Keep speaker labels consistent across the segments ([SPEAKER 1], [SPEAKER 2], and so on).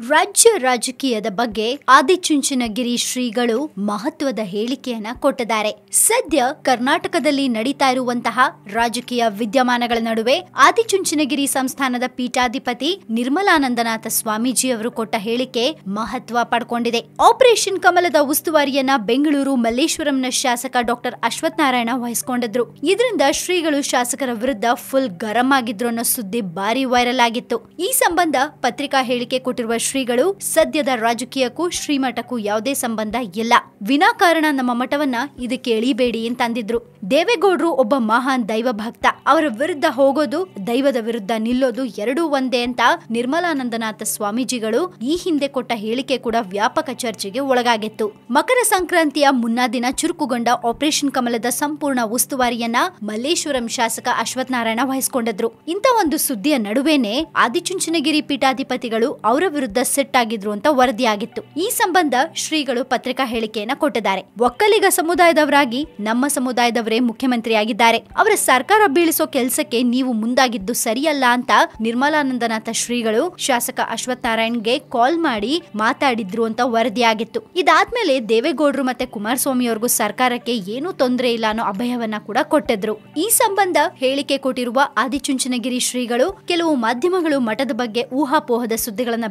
[SPEAKER 1] ರಾಜ್ಯ ರಾಜಕೀಯದ ಬಗ್ಗೆ ಆದಿಚುಂಚನಗಿರಿ ಶ್ರೀಗಳು ಮಹತ್ವದ ಹೇಳಿಕೆಯನ್ನ ಕೊಟ್ಟಿದ್ದಾರೆ. ಸದ್ಯ ಕರ್ನಾಟಕದಲ್ಲಿ ನಡೀತಾ ಇರುವಂತಹ ರಾಜಕೀಯ ವಿದ್ಯಮಾನಗಳ ನಡುವೆ ಆದಿಚುಂಚನಗಿರಿ ಸಂಸ್ಥಾನದ ಪೀಠಾಧಿಪತಿ ನಿರ್ಮಲಾನಂದನಾಥ ಸ್ವಾಮೀಜಿ ಅವರು ಕೊಟ್ಟ ಹೇಳಿಕೆ ಮಹತ್ವ ಪಡ್ಕೊಂಡಿದೆ. ಆಪರೇಷನ್ ಕಮಲದ ಉಸ್ತುವಾರಿಯನ್ನ ಬೆಂಗಳೂರು ಮಲ್ಲೇಶ್ವರಂನ ಶಾಸಕ ಡಾಕ್ಟರ್ ಅಶ್ವತ್ಥನಾರಾಯಣ ವಹಿಸಿಕೊಂಡಿದ್ರು. ಇದರಿಂದ ಶ್ರೀಗಳು ಶಾಸಕರ ವಿರುದ್ಧ ಫುಲ್ ಗರಂ ಆಗಿದ್ರು ಅನ್ನೋ ಸುದ್ದಿ ಭಾರಿ ವೈರಲ್ ಆಗಿತ್ತು. ಈ ಸಂಬಂಧ ಪತ್ರಿಕಾ ಹೇಳಿಕೆ ಕೊಟ್ಟಿರುವ ಶ್ರೀಗಳು ಸದ್ಯದ ರಾಜಕೀಯಕ್ಕೂ ಶ್ರೀಮಠಕ್ಕೂ ಯಾವುದೇ ಸಂಬಂಧ ಇಲ್ಲ. ವಿನಾಕಾರಣ ನಮ್ಮ ಮಠವನ್ನ ಇದಕ್ಕೆ ಎಳಿಬೇಡಿ ಅಂತ ಅಂದಿದ್ರು. ದೇವೇಗೌಡರು ಒಬ್ಬ ಮಹಾನ್ ದೈವ ಭಕ್ತ. ಅವರ ವಿರುದ್ಧ ಹೋಗೋದು, ದೈವದ ವಿರುದ್ಧ ನಿಲ್ಲೋದು ಎರಡೂ ಒಂದೇ ಅಂತ ನಿರ್ಮಲಾನಂದನಾಥ ಸ್ವಾಮೀಜಿಗಳು ಈ ಹಿಂದೆ ಕೊಟ್ಟ ಹೇಳಿಕೆ ಕೂಡ ವ್ಯಾಪಕ ಚರ್ಚೆಗೆ ಒಳಗಾಗಿತ್ತು. ಮಕರ ಸಂಕ್ರಾಂತಿಯ ಮುನ್ನಾ ದಿನ ಚುರುಕುಗೊಂಡ ಆಪರೇಷನ್ ಕಮಲದ ಸಂಪೂರ್ಣ ಉಸ್ತುವಾರಿಯನ್ನ ಮಲ್ಲೇಶ್ವರಂ ಶಾಸಕ ಅಶ್ವತ್ಥನಾರಾಯಣ ವಹಿಸಿಕೊಂಡಿದ್ರು. ಇಂಥ ಒಂದು ಸುದ್ದಿಯ ನಡುವೆನೆ ಆದಿಚುಂಚನಗಿರಿ ಪೀಠಾಧಿಪತಿಗಳು ಅವರ ವಿರುದ್ಧ ಸೆಟ್ ಆಗಿದ್ರು ಅಂತ ವರದಿಯಾಗಿತ್ತು. ಈ ಸಂಬಂಧ ಶ್ರೀಗಳು ಪತ್ರಿಕಾ ಹೇಳಿಕೆಯನ್ನ ಕೊಟ್ಟಿದ್ದಾರೆ. ಒಕ್ಕಲಿಗ ಸಮುದಾಯದವರಾಗಿ ನಮ್ಮ ಸಮುದಾಯದವರೇ ಮುಖ್ಯಮಂತ್ರಿಯಾಗಿದ್ದಾರೆ. ಅವರ ಸರ್ಕಾರ ಬೀಳಿಸೋ ಕೆಲಸಕ್ಕೆ ನೀವು ಮುಂದಾಗಿದ್ದು ಸರಿಯಲ್ಲ ಅಂತ ನಿರ್ಮಲಾನಂದನಾಥ ಶ್ರೀಗಳು ಶಾಸಕ ಅಶ್ವಥ್ ನಾರಾಯಣ್ಗೆ ಕಾಲ್ ಮಾಡಿ ಮಾತಾಡಿದ್ರು ಅಂತ ವರದಿಯಾಗಿತ್ತು. ಇದಾದ್ಮೇಲೆ ದೇವೇಗೌಡರು ಮತ್ತೆ ಕುಮಾರಸ್ವಾಮಿ ಅವ್ರಿಗೂ ಸರ್ಕಾರಕ್ಕೆ ಏನೂ ತೊಂದರೆ ಇಲ್ಲ ಅನ್ನೋ ಅಭಯವನ್ನ ಕೂಡ ಕೊಟ್ಟಿದ್ರು. ಈ ಸಂಬಂಧ ಹೇಳಿಕೆ ಕೊಟ್ಟಿರುವ ಆದಿಚುಂಚನಗಿರಿ ಶ್ರೀಗಳು ಕೆಲವು ಮಾಧ್ಯಮಗಳು ಮಠದ ಬಗ್ಗೆ ಊಹಾಪೋಹದ ಸುದ್ದಿಗಳನ್ನ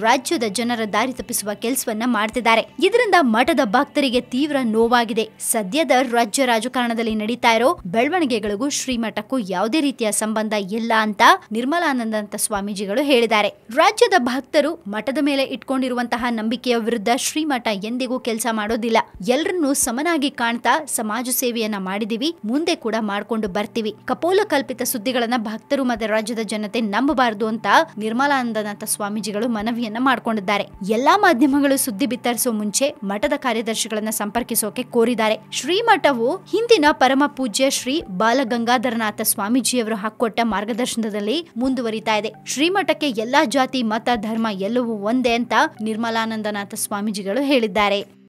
[SPEAKER 1] ರಾಜ್ಯದ ಜನರ ದಾರಿ ತಪ್ಪಿಸುವ ಕೆಲಸವನ್ನ ಮಾಡ್ತಿದ್ದಾರೆ. ಇದರಿಂದ ಮಠದ ಭಕ್ತರಿಗೆ ತೀವ್ರ ನೋವಾಗಿದೆ. ಸದ್ಯದ ರಾಜ್ಯ ರಾಜಕಾರಣದಲ್ಲಿ ನಡೀತಾ ಇರೋ ಬೆಳವಣಿಗೆಗಳಿಗೂ ಶ್ರೀಮಠಕ್ಕೂ ಯಾವುದೇ ರೀತಿಯ ಸಂಬಂಧ ಇಲ್ಲ ಅಂತ ನಿರ್ಮಲಾನಂದಂತ ಸ್ವಾಮೀಜಿಗಳು ಹೇಳಿದ್ದಾರೆ. ರಾಜ್ಯದ ಭಕ್ತರು ಮಠದ ಮೇಲೆ ಇಟ್ಕೊಂಡಿರುವಂತಹ ನಂಬಿಕೆಯ ವಿರುದ್ಧ ಶ್ರೀಮಠ ಎಂದಿಗೂ ಕೆಲಸ ಮಾಡೋದಿಲ್ಲ. ಎಲ್ಲರನ್ನೂ ಸಮನಾಗಿ ಕಾಣ್ತಾ ಸಮಾಜ ಸೇವೆಯನ್ನ ಮಾಡಿದೀವಿ. ಮುಂದೆ ಕೂಡ ಮಾಡ್ಕೊಂಡು ಬರ್ತೀವಿ. ಕಪೋಲ ಕಲ್ಪಿತ ಸುದ್ದಿಗಳನ್ನ ಭಕ್ತರು ಮತ್ತೆ ರಾಜ್ಯದ ಜನತೆ ನಂಬಬಾರದು ಅಂತ ನಿರ್ಮಲಾನಂದನಾಥ ಸ್ವಾಮೀಜಿಗಳು ಮನವಿಯನ್ನ ಮಾಡ್ಕೊಂಡಿದ್ದಾರೆ. ಎಲ್ಲಾ ಮಾಧ್ಯಮಗಳು ಸುದ್ದಿ ಬಿತ್ತರಿಸುವ ಮುಂಚೆ ಮಠದ ಕಾರ್ಯದರ್ಶಿಗಳನ್ನ ಸಂಪರ್ಕಿಸೋಕೆ ಕೋರಿದ್ದಾರೆ. ಶ್ರೀಮಠವು ಹಿಂದಿನ ಪರಮ ಪೂಜ್ಯ ಶ್ರೀ ಬಾಲಗಂಗಾಧರನಾಥ ಸ್ವಾಮೀಜಿಯವರು ಹಾಕೊಟ್ಟ ಮಾರ್ಗದರ್ಶನದಲ್ಲಿ ಮುಂದುವರಿತಾ ಇದೆ. ಶ್ರೀಮಠಕ್ಕೆ ಎಲ್ಲಾ ಜಾತಿ, ಮತ, ಧರ್ಮ ಎಲ್ಲವೂ ಒಂದೇ ಅಂತ ನಿರ್ಮಲಾನಂದನಾಥ ಸ್ವಾಮೀಜಿಗಳು ಹೇಳಿದ್ದಾರೆ.